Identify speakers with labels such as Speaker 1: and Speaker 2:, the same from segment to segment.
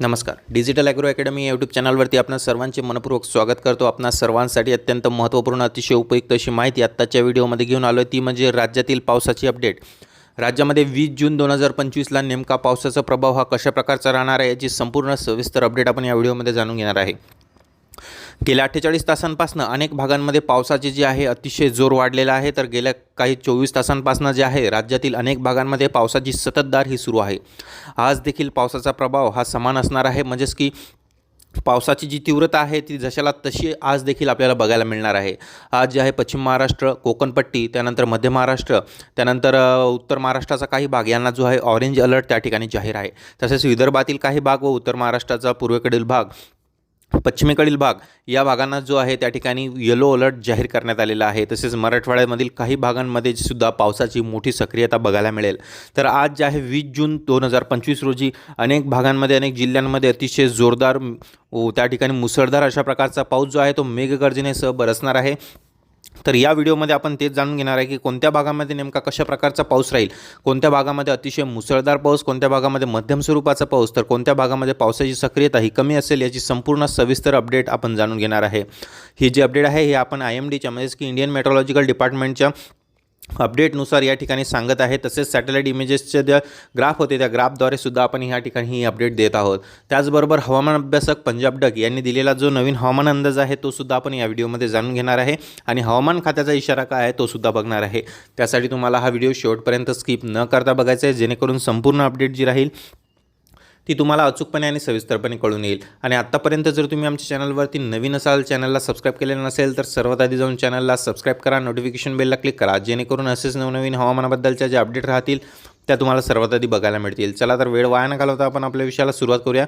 Speaker 1: नमस्कार. Digital agro academy YouTube चॅनलवरती आपण सर्वांचे मनपूर्वक स्वागत करतो. आपणा सर्वांसाठी अत्यंत महत्त्वपूर्ण अतिशय उपयुक्त अशी माहिती आत्ताच्या व्हिडिओमध्ये घेऊन आलो आहे ती म्हणजे राज्यातील पावसाची अपडेट राज्यामध्ये वीस जून दोन हजार पंचवीसला नेमका पावसाचा प्रभाव हा कशा प्रकारचा राहणार आहे याची संपूर्ण सविस्तर अपडेट आपण या व्हिडिओमध्ये जाणून घेणार आहे. गेल्या अठ्ठेचाळीस तासांपासून अनेक भागांमध्ये पावसाचे जे आहे अतिशय जोर वाढलेला आहे तर गेल्या काही चोवीस तासांपासून जे आहे राज्यातील अनेक भागांमध्ये पावसाची सततधार ही सुरू आहे. आज देखील पावसाचा प्रभाव हा समान असणार आहे म्हणजेच की पावसाची जी तीव्रता आहे ती जशाला तशी आज देखील आपल्याला बघायला मिळणार आहे. आज जे आहे पश्चिम महाराष्ट्र कोकणपट्टी त्यानंतर मध्य महाराष्ट्र त्यानंतर उत्तर महाराष्ट्राचा काही भाग यांना जो आहे ऑरेंज अलर्ट त्या ठिकाणी जाहीर आहे. तसेच विदर्भातील काही भाग व उत्तर महाराष्ट्राचा पूर्वेकडील भाग पश्चिमेकडील भाग या भागांना जो आहे त्या ठिकाणी येलो अलर्ट जाहीर करण्यात आलेला आहे. तसेच मराठवाड्यामधील काही भागांमध्ये सुद्धा पावसाची मोठी सक्रियता बघायला मिळेल. तर आज जे आहे वीस जून दोन हजार पंचवीस रोजी अनेक भागांमध्ये अनेक जिल्ह्यांमध्ये अतिशय जोरदार त्या ठिकाणी मुसळधार अशा प्रकारचा पाऊस जो आहे तो मेघगर्जनेसह बरसणार आहे. तर या व्हिडिओमध्ये आपण तेच जाणून घेणार आहे की कोणत्या भागामध्ये नेमका कशा प्रकारचा पाऊस राहील कोणत्या भागामध्ये अतिशय मुसळधार पाऊस कोणत्या भागामध्ये मध्यम स्वरूपाचा पाऊस तर कोणत्या भागामध्ये पावसाची सक्रियता ही कमी असेल याची संपूर्ण सविस्तर अपडेट आपण जाणून घेणार आहे. ही जी अपडेट आहे हे आपण आय एम डीच्या म्हणजेच की इंडियन मेट्रोलॉजिकल डिपार्टमेंटच्या अपडेटनुसार या ठिकाणी सांगत आहे. तसेच सॅटेलाईट इमेजेसचे ज्या ग्राफ होते त्या ग्राफद्वारे सुद्धा आपण ह्या ठिकाणी ही अपडेट देत आहोत. त्याचबरोबर हवामान अभ्यासक पंजाब डक यांनी दिलेला जो नवीन हवामान अंदाज आहे तो सुद्धा आपण या व्हिडिओमध्ये जाणून घेणार आहे. आणि हवामान खात्याचा इशारा काय आहे तो सुद्धा बघणार आहे. त्यासाठी तुम्हाला हा व्हिडिओ शेवटपर्यंत स्किप न करता बघायचा आहे जेणेकरून संपूर्ण अपडेट जी राहील ती तुम्हाला अचूकपणे आणि सविस्तरपणे कळून येईल. आणि आत्तापर्यंत जर तुम्ही आमच्या चॅनलवरती नवीन असाल चॅनलला सबस्क्राईब केलेलं नसेल तर सर्वात आधी जाऊन चॅनलला सबस्क्राईब करा नोटिफिकेशन बेलला क्लिक करा. जेणेकरून असेच नवनवीन हवामानाबद्दलच्या ज्या अपडेट राहतील त्या तुम्हाला सर्वात आधी बघायला मिळतील. चला तर वेळ वाया न घालवता आपण आपल्या विषयाला सुरुवात करूया.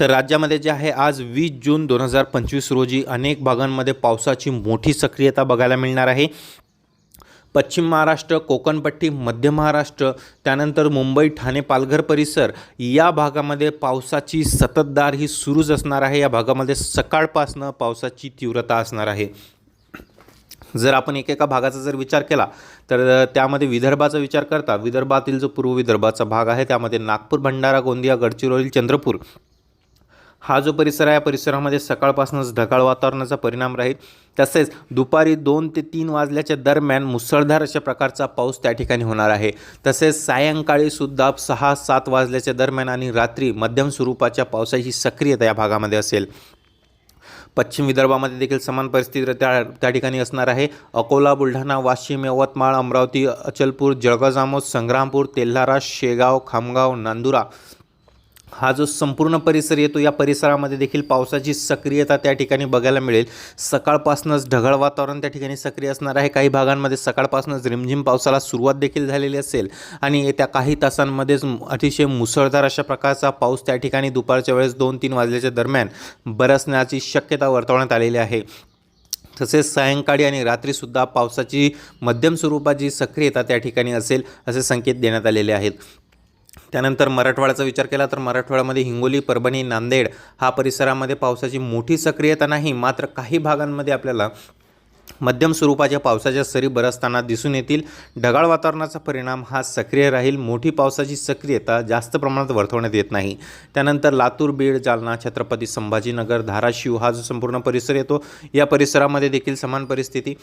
Speaker 1: तर राज्यामध्ये जे आहे आज वीस जून दोन हजार पंचवीस रोजी अनेक भागांमध्ये पावसाची मोठी सक्रियता बघायला मिळणार आहे. पश्चिम महाराष्ट्र कोकणपट्टी मध्य महाराष्ट्र त्यानंतर मुंबई ठाणे पालघर परिसर या भागामध्ये पावसाची सततधार ही सुरूच असणार आहे. या भागामध्ये सकाळपासनं पावसाची तीव्रता असणार आहे. जर आपण एकेका भागाचा जर विचार केला तर त्यामध्ये विदर्भाचा विचार करता विदर्भातील जो पूर्व विदर्भाचा भाग आहे त्यामध्ये नागपूर भंडारा गोंदिया गडचिरोली चंद्रपूर हा जो परिसर आहे या परिसरामध्ये सकाळपासूनच ढगाळ वातावरणाचा परिणाम राहील. तसेच दुपारी दोन ते तीन वाजल्याच्या दरम्यान मुसळधार अशा प्रकारचा पाऊस त्या ठिकाणी होणार आहे. तसेच सायंकाळी सुद्धा सहा सात वाजल्याच्या दरम्यान आणि रात्री मध्यम स्वरूपाच्या पावसाची सक्रियता या भागामध्ये असेल. पश्चिम विदर्भामध्ये देखील समान परिस्थिती त्या त्या ठिकाणी असणार आहे. अकोला बुलढाणा वाशिम यवतमाळ अमरावती अचलपूर जळगाव जामोद संग्रामपूर तेल्हारा शेगाव खामगाव नांदुरा हा जो संपूर्ण परिसर येतो या परिसरामध्ये देखील पावसाची सक्रियता त्या ठिकाणी बघायला मिळेल. सकाळपासूनच ढगाळ वातावरण त्या ठिकाणी सक्रिय असणार आहे. काही भागांमध्ये सकाळपासूनच रिमझिम पावसाला सुरुवात देखील झालेली असेल. आणि येत्या काही तासांमध्येच अतिशय मुसळधार अशा प्रकारचा पाऊस त्या ठिकाणी दुपारच्या वेळेस दोन तीन वाजल्याच्या दरम्यान बरसण्याची शक्यता वर्तवण्यात आलेली आहे. तसेच सायंकाळी आणि रात्रीसुद्धा पावसाची मध्यम स्वरूपाची सक्रियता त्या ठिकाणी असेल असे संकेत देण्यात आलेले आहेत. त्यानंतर मराठवाड्याचा विचार केला तर मराठवाड्यामध्ये हिंगोली परभणी नांदेड हा परिसरामध्ये पावसाची मोठी सक्रियता नाही मात्र काही भागांमध्ये आपल्याला मध्यम स्वरूपाच्या पावसाच्या सरी बरसताना दिसून येतील. ढगाळ वातावरणाचा परिणाम हा सक्रिय राहील. मोठी पावसाची सक्रियता जास्त प्रमाणात वर्तवण्यात येत नाही. त्यानंतर लातूर बीड जालना छत्रपती संभाजीनगर धाराशिव हा जो संपूर्ण परिसर येतो या परिसरामध्ये देखील समान परिस्थिती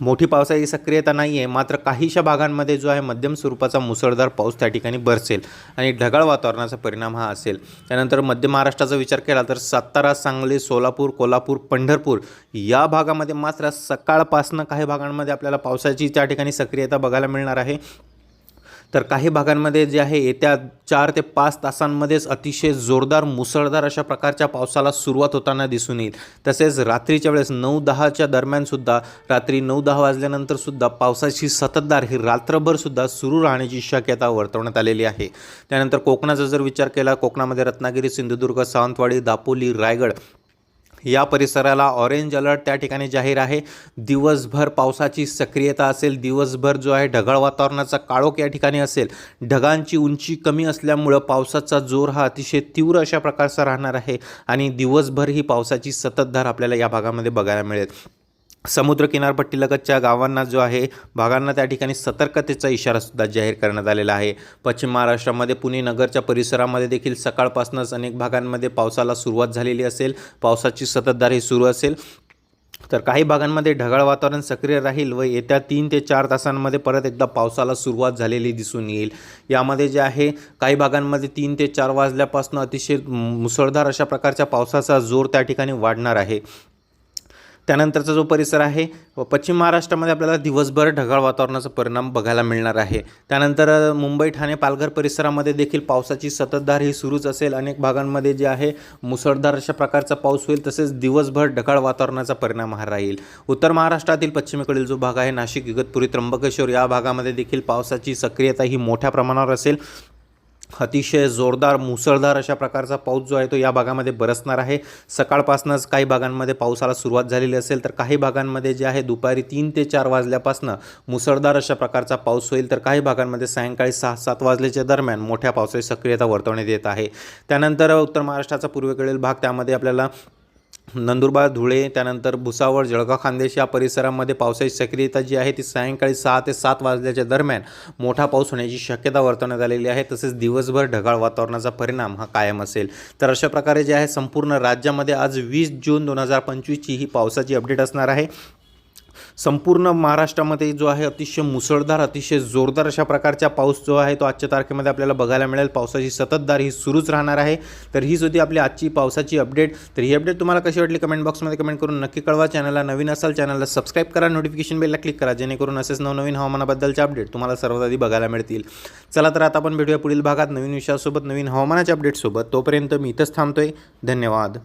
Speaker 1: मोठी पावसाची सक्रियता नाही आहे मात्र काहीशा भागांमध्ये जो आहे मध्यम स्वरूपाचा मुसळधार पाऊस त्या ठिकाणी बरसेल आणि ढगाळ वातावरणाचा परिणाम हा असेल. त्यानंतर मध्य महाराष्ट्राचा विचार केला तर सातारा सांगली सोलापूर कोल्हापूर पंढरपूर या भागामध्ये मात्र सकाळपासनं काही भागांमध्ये आपल्याला पावसाची त्या ठिकाणी सक्रियता बघायला मिळणार आहे. तर काही भागांमध्ये जे आहे येत्या चार ते पाच तासांमध्येच अतिशय जोरदार मुसळधार अशा प्रकारच्या पावसाला सुरुवात होताना दिसून येईल. तसेच रात्रीच्या वेळेस नऊ दहाच्या दरम्यानसुद्धा रात्री नऊ दहा वाजल्यानंतरसुद्धा पावसाची सततधार ही रात्रभरसुद्धा सुरू राहण्याची शक्यता वर्तवण्यात आलेली आहे. त्यानंतर कोकणाचा जर विचार केला कोकणामध्ये रत्नागिरी सिंधुदुर्ग सावंतवाडी दापोली रायगड या परिसराला ऑरेंज अलर्ट त्या ठिकाणी जाहीर आहे. दिवसभर पावसाची सक्रियता असेल दिवसभर जो आहे ढगाळ वातावरणाचा काळोख या ठिकाणी असेल. ढगांची उंची कमी असल्यामुळं पावसाचा जोर हा अतिशय तीव्र अशा प्रकारचा राहणार आहे आणि दिवसभर ही पावसाची सततधार आपल्याला या भागामध्ये बघायला मिळेल. समुद्र किनारपट्टीलगतच्या गावांना जो आहे भागांना त्या ठिकाणी सतर्कतेचा इशारासुद्धा जाहीर करण्यात आलेला आहे. पश्चिम महाराष्ट्रामध्ये पुणे नगरच्या परिसरामध्ये देखील सकाळपासूनच अनेक भागांमध्ये पावसाला सुरुवात झालेली असेल. पावसाची सततधार ही सुरू असेल. तर काही भागांमध्ये ढगाळ वातावरण सक्रिय राहील व येत्या तीन ते चार तासांमध्ये परत एकदा पावसाला सुरुवात झालेली दिसून येईल. यामध्ये जे आहे काही भागांमध्ये तीन ते चार वाजल्यापासून अतिशय मुसळधार अशा प्रकारच्या पावसाचा जोर त्या ठिकाणी वाढणार आहे. त्यानंतरचा जो परिसर आहे पश्चिम महाराष्ट्रामध्ये आपल्याला दिवसभर ढगाळ वातावरणाचा परिणाम बघायला मिळणार आहे. त्यानंतर मुंबई ठाणे पालघर परिसरामध्ये देखील पावसाची सततधार ही सुरूच असेल. अनेक भागांमध्ये जे आहे मुसळधार अशा प्रकारचा पाऊस होईल तसेच दिवसभर ढगाळ वातावरणाचा परिणाम हा राहील. उत्तर महाराष्ट्रातील पश्चिमेकडील जो भाग आहे नाशिक इगतपुरी त्र्यंबकेश्वर या भागामध्ये देखील पावसाची सक्रियता ही मोठ्या प्रमाणावर असेल. अतिशय जोरदार मुसळधार अशा प्रकारचा पाऊस जो आहे तो या भागामध्ये बरसणार आहे. सकाळपासूनच काही भागांमध्ये पावसाला सुरुवात झालेली असेल तर काही भागांमध्ये जे आहे दुपारी तीन ते चार वाजल्यापासून मुसळधार अशा प्रकारचा पाऊस होईल तर काही भागांमध्ये सायंकाळी सहा सात वाजल्याच्या दरम्यान मोठ्या पावसाची सक्रियता वर्तवण्यात येत आहे. त्यानंतर उत्तर महाराष्ट्राचा पूर्वेकडील भाग त्यामध्ये आपल्याला नंदुरबार धुळे त्यानंतर भुसावळ जळगाव खानदेश या परिसरामध्ये पावसाची सक्रियता जी आहे ती सायंकाळी सहा ते सात वाजल्याच्या दरम्यान मोठा पाऊस होण्याची शक्यता वर्तवण्यात आलेली आहे. तसेच दिवसभर ढगाळ वातावरणाचा परिणाम हा कायम असेल. तर अशा प्रकारे जे आहे संपूर्ण राज्यामध्ये आज वीस जून दोन हजार पंचवीसची ही पावसाची अपडेट असणार आहे. संपूर्ण महाराष्ट्रामध्ये जो आहे अतिशय मुसळधार अतिशय जोरदार अशा प्रकारचा पाऊस जो आहे तो आजच्या तारखेमध्ये आपल्याला बघायला मिळेल. पावसाची सततधार ही सुरूच राहणार आहे. तर हीच होती आपली आजची पावसाची अपडेट तर ही अपडेट तुम्हाला कशी वाटली कमेंट बॉक्समध्ये कमेंट करून नक्की कळवा. चॅनलला नवीन असाल चॅनलला सबस्क्राईब करा. नोटिफिकेशन बेलला क्लिक करा जेणेकरून असेच नवनवीन हवामानाबद्दलचे अपडेट तुम्हाला सर्वात आधी बघायला मिळतील. चला तर आता आपण भेटूया पुढील भागात नवीन विषयासोबत नवीन हवामानाच्या अपडेटसोबत तोपर्यंत मी इथंच थांबतोय. धन्यवाद.